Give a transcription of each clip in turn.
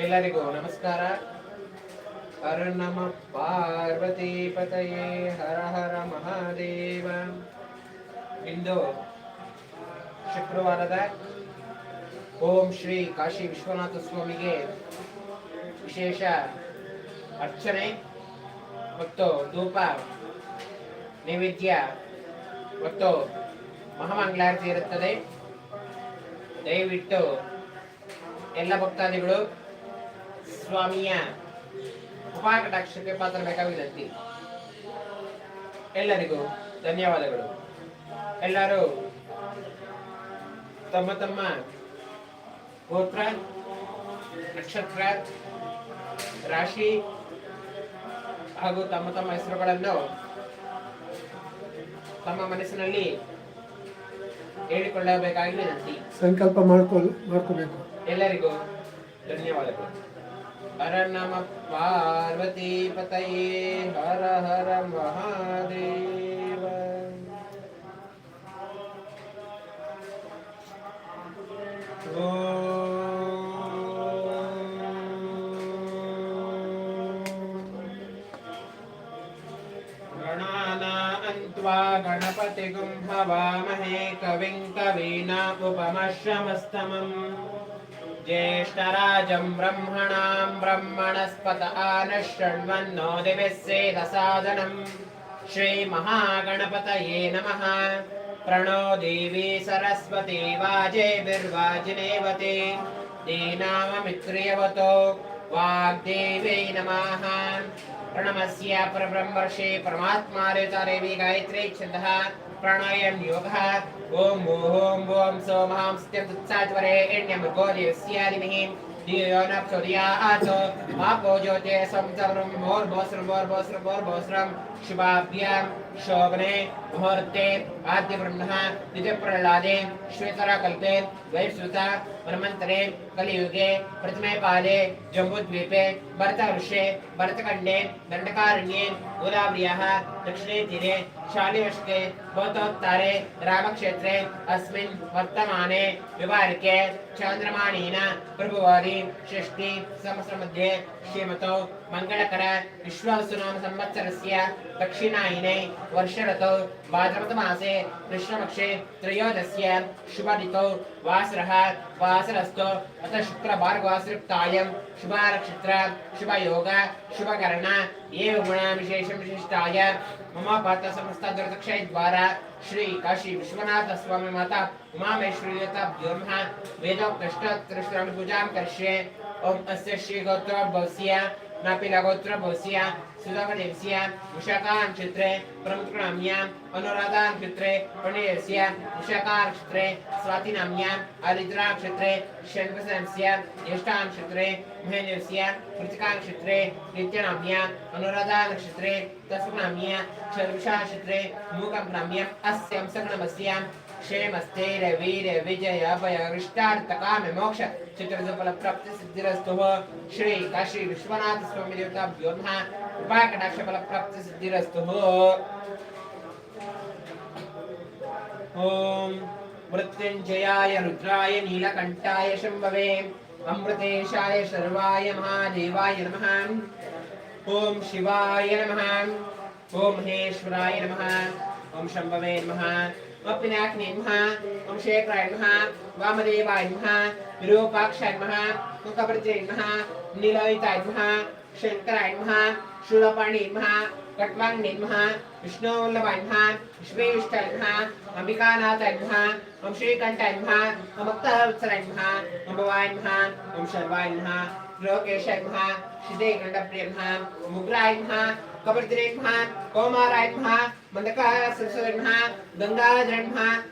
ಎಲ್ಲರಿಗೂ ನಮಸ್ಕಾರ. ಹರ ನಮ ಪಾರ್ವತಿ ಪತಯೇ ಹರ ಹರ ಮಹಾದೇವ. ಇಂದು ಶುಕ್ರವಾರದ ಓಂ ಶ್ರೀ ಕಾಶಿ ವಿಶ್ವನಾಥ ಸ್ವಾಮಿಗೆ ವಿಶೇಷ ಅರ್ಚನೆ ಮತ್ತು ಧೂಪ ನೈವೇದ್ಯ ಮತ್ತು ಮಹಾಮಂಗಳಾರತಿ ಇರುತ್ತದೆ. ದಯವಿಟ್ಟು ಎಲ್ಲ ಭಕ್ತಾದಿಗಳು ಸ್ವಾಮಿಯ ಉಪಕಟಾಕ್ಷಕ್ಕೆ ಪಾತ್ರಬೇಕಾಗಿದ್ದಂತೆ ಎಲ್ಲರಿಗೂ ಧನ್ಯವಾದಗಳು. ಎಲ್ಲರೂ ತಮ್ಮ ತಮ್ಮ ಗೋತ್ರ ನಕ್ಷತ್ರ ರಾಶಿ ಹಾಗೂ ತಮ್ಮ ತಮ್ಮ ಹೆಸರುಗಳನ್ನು ತಮ್ಮ ಮನಸ್ಸಿನಲ್ಲಿ ಹೇಳಿಕೊಳ್ಳಬೇಕಾಗಿ ವಿನಂತಿ ಸಂಕಲ್ಪ ಮಾಡ್ಕೊಳ್ ಮಾಡ್ಕೋಬೇಕು. ಎಲ್ಲರಿಗೂ ಧನ್ಯವಾದಗಳು. पार्वतीपतये हर हर महादेव। गणानान्त्वा गणपतिगुम् भवामहे कविं कवीना उपमश्रमस्तमम् ज्येष्ठराजं ब्रह्मणां ब्रह्मणस्पत आनः शृण्वन्नो दिविः सेदसादनम् श्रीमहागणपतये नमः। प्रणो देवी सरस्वती वाजेभिर्वाजिनेवते दीनाममित्रियवतो। वाग्देवी नमः। प्रणमस्य परब्रह्मर्षे परमात्मारेतारेवि गायत्री छन्दः। प्राणायाम योगः। ॐ ॐ ॐ सोमहां सत्यं तत्सात्वरे एण्यमृगो देवस्यादिमहि धियो न प्रचोदयात् मापो ज्योते संसवरं भोर्भोस्रं भोर्भोस्रं भोर्भोस्रं शुभाभ्यां शोभने मुहूर्ते आद्यब्रह्मः। द्वितीयप्रह्लादे श्वेतराकल्पे, वैश्रुता वनमन्तरे कलियुगे प्रथमे पादे जम्बूद्वीपे भरतवर्षे भरतखण्डे, दण्डकारण्ये, गोदावर्याः, दक्षिणे तीरे शालिवष्टे भवतोत्तारे रामक्षेत्रे, अस्मिन् वर्तमाने विवारिके, चान्द्रमाणेन प्रभुवारि षष्टि सहस्रमध्ये, श्रीमतो मङ्गलकर विश्वासुनाम संवत्सरस्य दक्षिणायने वर्षरतौ भाद्रपदमासे कृष्णपक्षे त्रयोदस्य शुभदितौ वासरः वासरस्तु अथ शुक्रभार्गवासयुक्तायं शुभानक्षत्र शुभयोग शुभकर्ण एव गुणविशेषं विशिष्टाय मम पात्र समस्त दुर्दक्षय द्वारा श्री काशी विश्वनाथ स्वामी माता उमामेश्वरीयताभ्यो नमः वेदोक्तष्टोत्तरश्रम पूजां करिष्ये ओम अस्य श्री गोत्र भवस्य नापिला गोत्र भवस्य सुधामदेवस्य विशाखा नक्षत्रे प्रमुखनाम्याम् अनुराधा नक्षत्रे प्रणयस्य विशाखा नक्षत्रे स्वाति नाम्याम् आदिद्रा नक्षत्रे शङ्करस्य ज्येष्ठा नक्षत्रे महेन्द्रस्य कृतिका नक्षत्रे नित्यनाम्याम् अनुराधा नक्षत्रे तस्मनाम्या शर्विषा नक्षत्रे मूकनाम्याम् अस्यां सगणमस्यां क्षेमस्ते रवीर विजय अभय हृष्टार्थकाम मोक्ष चित्रफल प्राप्ति सिद्धिरस्तु श्री काशी विश्वनाथ स्वामी देवताभ्यो नमः कृपाकटाक्ष फल प्राप्ति सिद्धिरस्तु ओम मृत्युंजयाय रुद्राय नीलकंठाय शंभवे अमृतेशाय शर्वाय महादेवाय नमः ओम शिवाय नमः ओम महेश्वराय नमः ओम शंभवे नमः వప్పినాకినింహ వంశేఖరన్మహ వామదేవాన్మహ విరూపాక్షన్మహ ముఖభద్రైన్మహ నిలోయితాన్మహ శంకరాన్మహ శూలపాణిన్మహ కట్వాంగ్నిన్మహ విష్ణువల్లభన్మహ విష్ణువిష్టన్మహ అంబికానాథన్మహ వంశీకంఠన్మహ మమక్తవత్సరన్మహ మమవాన్మహ వంశర్వాన్మహ లోకేశన్మహ శిదేగండప్రియన్మహ ముగ్రాయన్మహ కబర్జరేన్మహ కోమారాయన్మహ मंदकार सरस्वती नमः गंगा ललाटाक्षाय नमः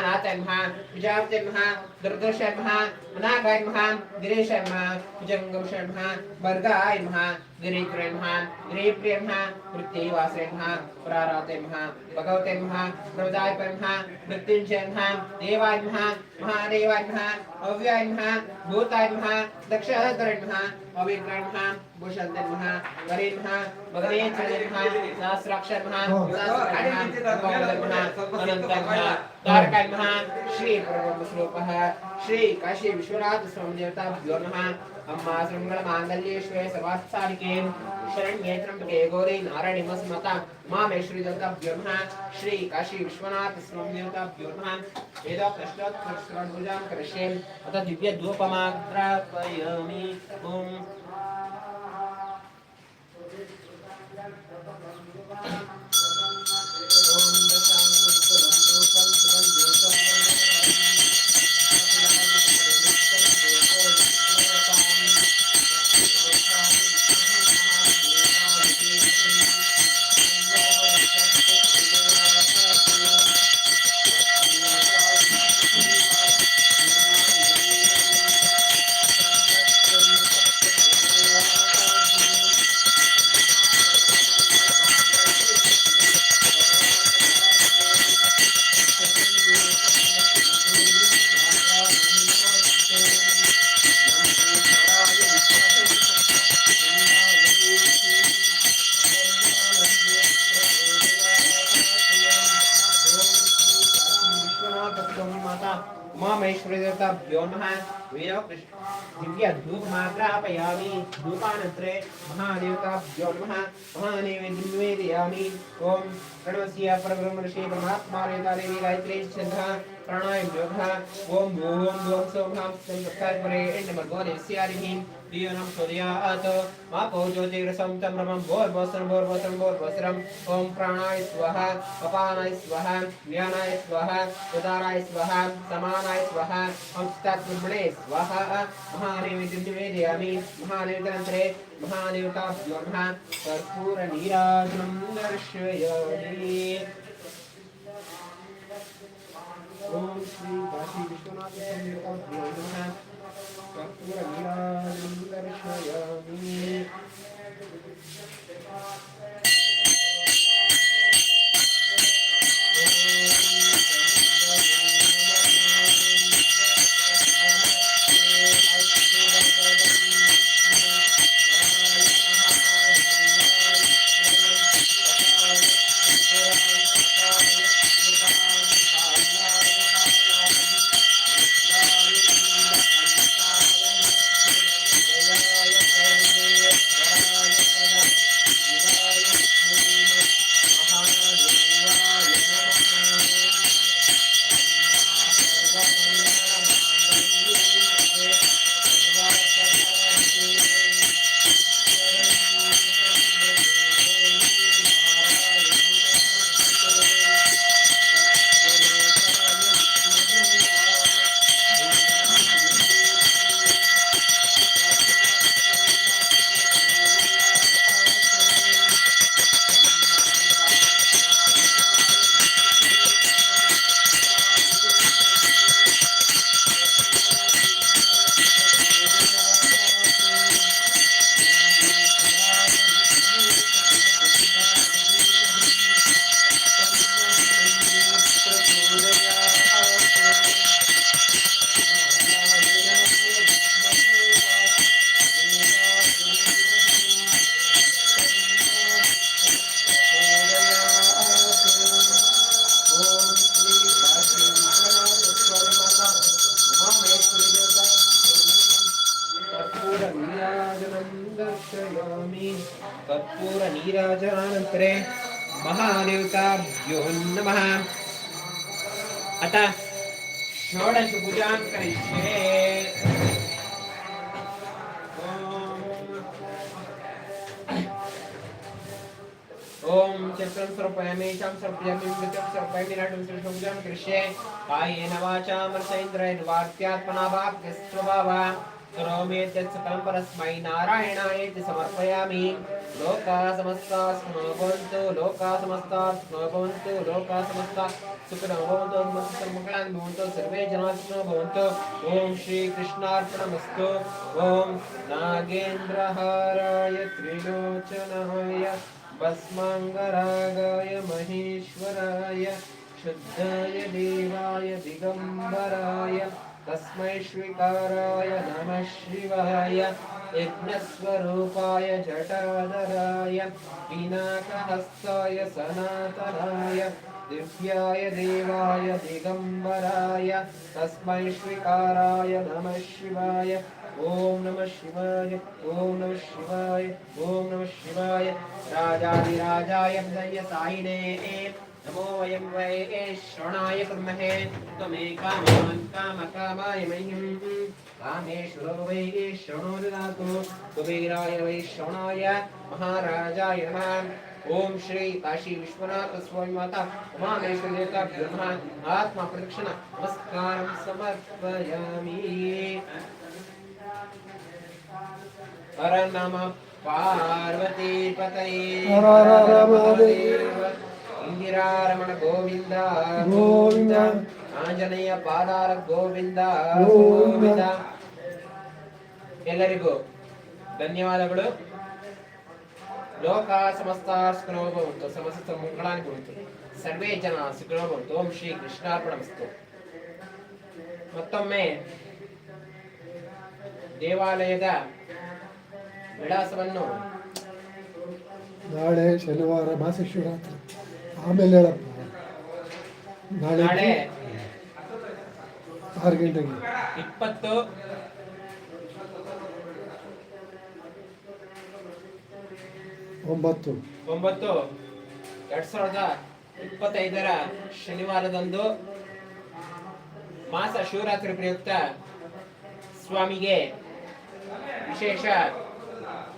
गणानाथाय नमः विजापते नमः दुर्दर्शाय नमः अनागाय नमः गिरीशाय नमः भुजङ्गमशाय नमः वर्गाय नमः गिरिप्रिय नमः गिरिप्रिय नमः मृत्युवासे नमः प्राराते नमः भगवते नमः प्रदाय नमः मृत्युञ्जय नमः देवाय नमः महादेवाय नमः अव्याय नमः भूताय नमः दक्षहकराय नमः अविग्राय नमः भूषन्ते नमः वरे नमः भगवे चले नमः सहस्राक्षर नमः सहस्राय नमः भगवते नमः अनन्ताय नमः तारकाय नमः अम्मा श्रृङ्गलमाङ्गल्येश्वरे सवात्सारिके शरण्ये त्र्यम्बके गौरी नारायणी नमस्मता मामेश्वरी देवताभ्यो नमः श्री काशी विश्वनाथ स्वामी देवताभ्यो नमः वेदोक्तष्टोत्तरश्रवणपूजां करिष्ये। अथ दिव्यधूपमाग्रापयामि ॐ मामेश्वरी देवताभ्यो व्योम दिव्य धूपमाग्रापयामि धूपानन्तरे महादेवताभ्यो नमः महानैवेद्यं निवेदयामि ॐ प्रणवस्य रेता देवी गायत्री श्रद्धा प्राणायाम योगः ॐ भूः ॐ भुवं परे एंड एण्डमर्गो देवस्यारिभिः। दीयनं सूर्यात्। मा ज्योतिरसं तं रमं भोर्वस्त्रं भोर्वस्त्रं भोर्वस्त्रम् ॐ प्राणाय स्वः अपानाय स्वः ज्ञानाय स्वः उदाराय स्वः समानाय स्वः चित्तात्मने स्वः महानैवेद्यं निवेदयामि महानैवेद्यान्तरे महादेवताभ्यो नमः कर्पूरनीराजनं दर्शयामि ॐ श्री काशी विश्वनाथ नमः। कर्पूरनीराजनं दर्शयामि दर्शयामि कर्पूरनीराजनानन्तरे महादेवताभ्यो नमः। अतः षोडशपूजां करिष्ये। ॐ चक्रं सर्पयामि चां सर्पयामि मृतं सर्पयामि नाटं सर्पपूजां करिष्ये। कायेन वाचा मनसेन्द्रेण वाक्यात्मना वाक्यस्वभावा करोमि यत् सकलं परस्मै नारायणाय समर्पयामि। लोका समस्ता लोका समस्ता सुखिनो लोका समस्ता भवन्तु सर्वे जनाः सुखिनो भवन्तु ॐ श्रीकृष्णार्पणमस्तु। ॐ नागेन्द्रहाराय त्रिलोचनाय महेश्वराय, शुद्धाय देवाय दिगम्बराय तस्मै श्रीकाराय नमः शिवाय, यज्ञस्वरूपाय जटाधराय, पिनाकहस्ताय सनातनाय, दिव्याय देवाय दिगम्बराय, तस्मै श्रीकाराय नमः शिवाय ॐ नमः शिवाय ॐ नमः शिवाय ॐ नमः शिवाय। राजाधिराजाय सायिने नमो वयं वै श्रवणाय त्वमेकामान् कामकामाय मह्यं कामेश्वरो वै श्रवणो ददातु महाराजाय नमः ओम श्री काशी विश्वनाथ स्वामी माता उमामेश्वर देवता ब्रह्मा आत्मा प्रदक्षिण नमस्कारं समर्पयामि हर नमः पार्वती पतये। ಇಂದಿರಾರಮಣ ಗೋವಿಂದ ಗೋವಿಂದ ಆಂಜನೇಯ ಪಾದಾರ ಗೋವಿಂದ ಗೋವಿಂದ. ಎಲ್ಲರಿಗೂ ಧನ್ಯವಾದಗಳು. ಲೋಕ ಸಮಸ್ತ ಸುಖನೋಭವಂತು ಸಮಸ್ತ ಮಂಗಳಾನಿ ಕುರಿತು ಸರ್ವೇ ಜನ ಸುಖನೋಭವಂತು ಓಂ ಶ್ರೀ ಕೃಷ್ಣಾರ್ಪಣಮಸ್ತು ಮತ್ತೊಮ್ಮೆ ದೇವಾಲಯದ ವಿಳಾಸವನ್ನು ನಾಳೆ ಶನಿವಾರ ಮಾಸ ಶಿವರಾತ್ರಿ ಆಮೇಲೆ ಹೇಳಪ್ಪ. ನಾಳೆ ಆರು ಗಂಟೆಗೆ. ಇಪ್ಪತ್ತು. ಒಂಬತ್ತು. ಒಂಬತ್ತು. ಎರಡ್ ಸಾವಿರದ ಇಪ್ಪತ್ತೈದರ ಶನಿವಾರದಂದು ಮಾಸ ಶಿವರಾತ್ರಿ ಪ್ರಯುಕ್ತ ಸ್ವಾಮಿಗೆ ವಿಶೇಷ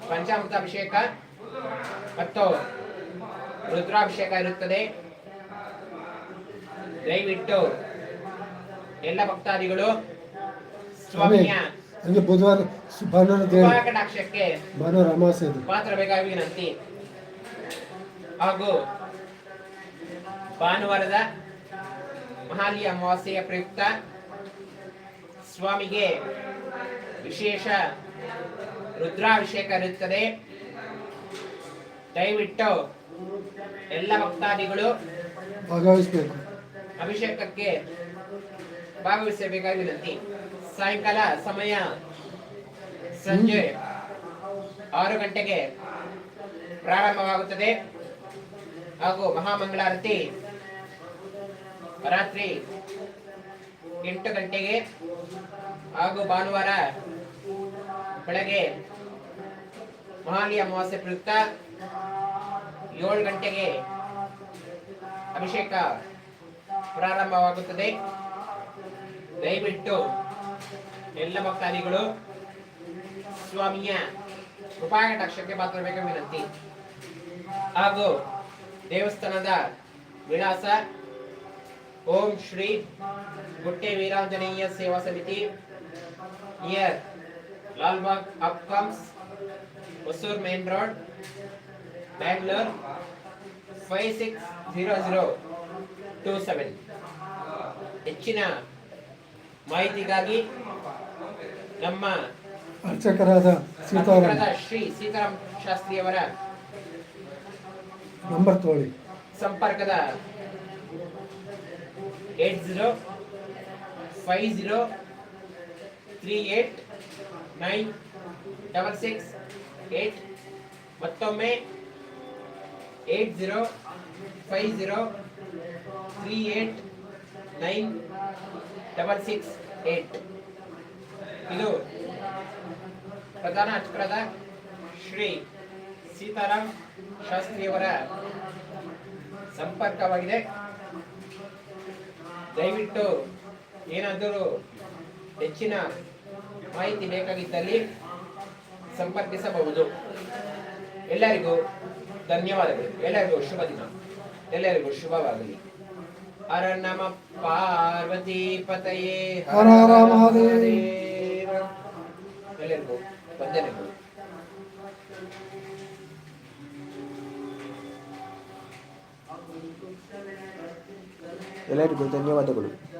ಪಂಚಾಮೃತ ಅಭಿಷೇಕ ಮತ್ತು ರುದ್ರಾಭಿಷೇಕ ಇರುತ್ತದೆ. ದಯವಿಟ್ಟು ಎಲ್ಲ ಭಕ್ತಾದಿಗಳು ಸ್ವಾಮಿ ಸ್ವಾಮಿಯ ಹಂಗೆ ಬುಧವಾರ ಕಟಾಕ್ಷಕ್ಕೆ ಮಾತ್ರ ಬೇಕಾಗಿ ವಿನಂತಿ ಹಾಗೂ ಭಾನುವಾರದ ಮಹಾಲಿ ಅಮಾವಾಸ್ಯೆಯ ಪ್ರಯುಕ್ತ ಸ್ವಾಮಿಗೆ ವಿಶೇಷ ರುದ್ರಾಭಿಷೇಕ ಇರುತ್ತದೆ. ದಯವಿಟ್ಟು ಎಲ್ಲ ಭಕ್ತಾದಿಗಳು ಭಾಗವಹಿಸಬೇಕು. ಅಭಿಷೇಕಕ್ಕೆ ಭಾಗವಹಿಸಬೇಕಾಗಿ ವಿನಂತಿ ಸಾಯಂಕಾಲ ಸಮಯ ಸಂಜೆ ಆರು ಗಂಟೆಗೆ ಪ್ರಾರಂಭವಾಗುತ್ತದೆ. ಹಾಗೂ ಮಹಾಮಂಗಳಾರತಿ ರಾತ್ರಿ ಎಂಟು ಗಂಟೆಗೆ ಹಾಗೂ ಭಾನುವಾರ ಬೆಳಗ್ಗೆ ಮಹಾಲಿ ಅಮಾವಾಸ್ಯೆ ಪ್ರಯುಕ್ತ ಏಳು ಗಂಟೆಗೆ ಅಭಿಷೇಕ ಪ್ರಾರಂಭವಾಗುತ್ತದೆ. ದಯವಿಟ್ಟು ಎಲ್ಲ ಭಕ್ತಾದಿಗಳು ಸ್ವಾಮಿಯ ಕೃಪಾಕಟಾಕ್ಷಕ್ಕೆ ಪಾತ್ರಬೇಕು ವಿನಂತಿ. ಹಾಗೂ ದೇವಸ್ಥಾನದ ವಿಳಾಸ ಓಂ ಶ್ರೀ ಗುಟ್ಟೆ Veeranjaneya Seva Samiti near Lalbagh ಅಪ್ಕಮ್ಸ್, Hosur main road Bangalore five six zero zero two seven ಹೆಚ್ಚಿನ ಮಾಹಿತಿಗಾಗಿ ನಮ್ಮ ಅರ್ಚಕರಾದ ಸೀತಾರಾಮ್ ಶ್ರೀ ಸೀತಾರಾಮ್ ಶಾಸ್ತ್ರಿಯವರ ನಂಬರ್ ತಗೊಳ್ಳಿ. ಸಂಪರ್ಕದ eight zero five zero three eight nine double six eight ಮತ್ತೊಮ್ಮೆ eight zero five zero three eight nine double six eight ಇದು ಪ್ರಧಾನ ಅರ್ಚಕರಾದ ಶ್ರೀ ಸೀತಾರಾಮ್ ಶಾಸ್ತ್ರಿಯವರ ಸಂಪರ್ಕವಾಗಿದೆ. ದಯವಿಟ್ಟು ಏನಾದರೂ ಹೆಚ್ಚಿನ ಮಾಹಿತಿ ಬೇಕಾಗಿದ್ದಲ್ಲಿ ಸಂಪರ್ಕಿಸಬಹುದು. ಎಲ್ಲರಿಗೂ ಧನ್ಯವಾದಗಳು. ಎಲ್ಲರಿಗೂ ಶುಭ ದಿನ. ಎಲ್ಲರಿಗೂ ಶುಭವಾಗಲಿ. ಹರ ನಮ ಪಾರ್ವತಿ ಪತಯೇ ಹರ ಎಲ್ಲರಿಗೂ ವಂದನೆಗಳು. ಎಲ್ಲರಿಗೂ ಧನ್ಯವಾದಗಳು.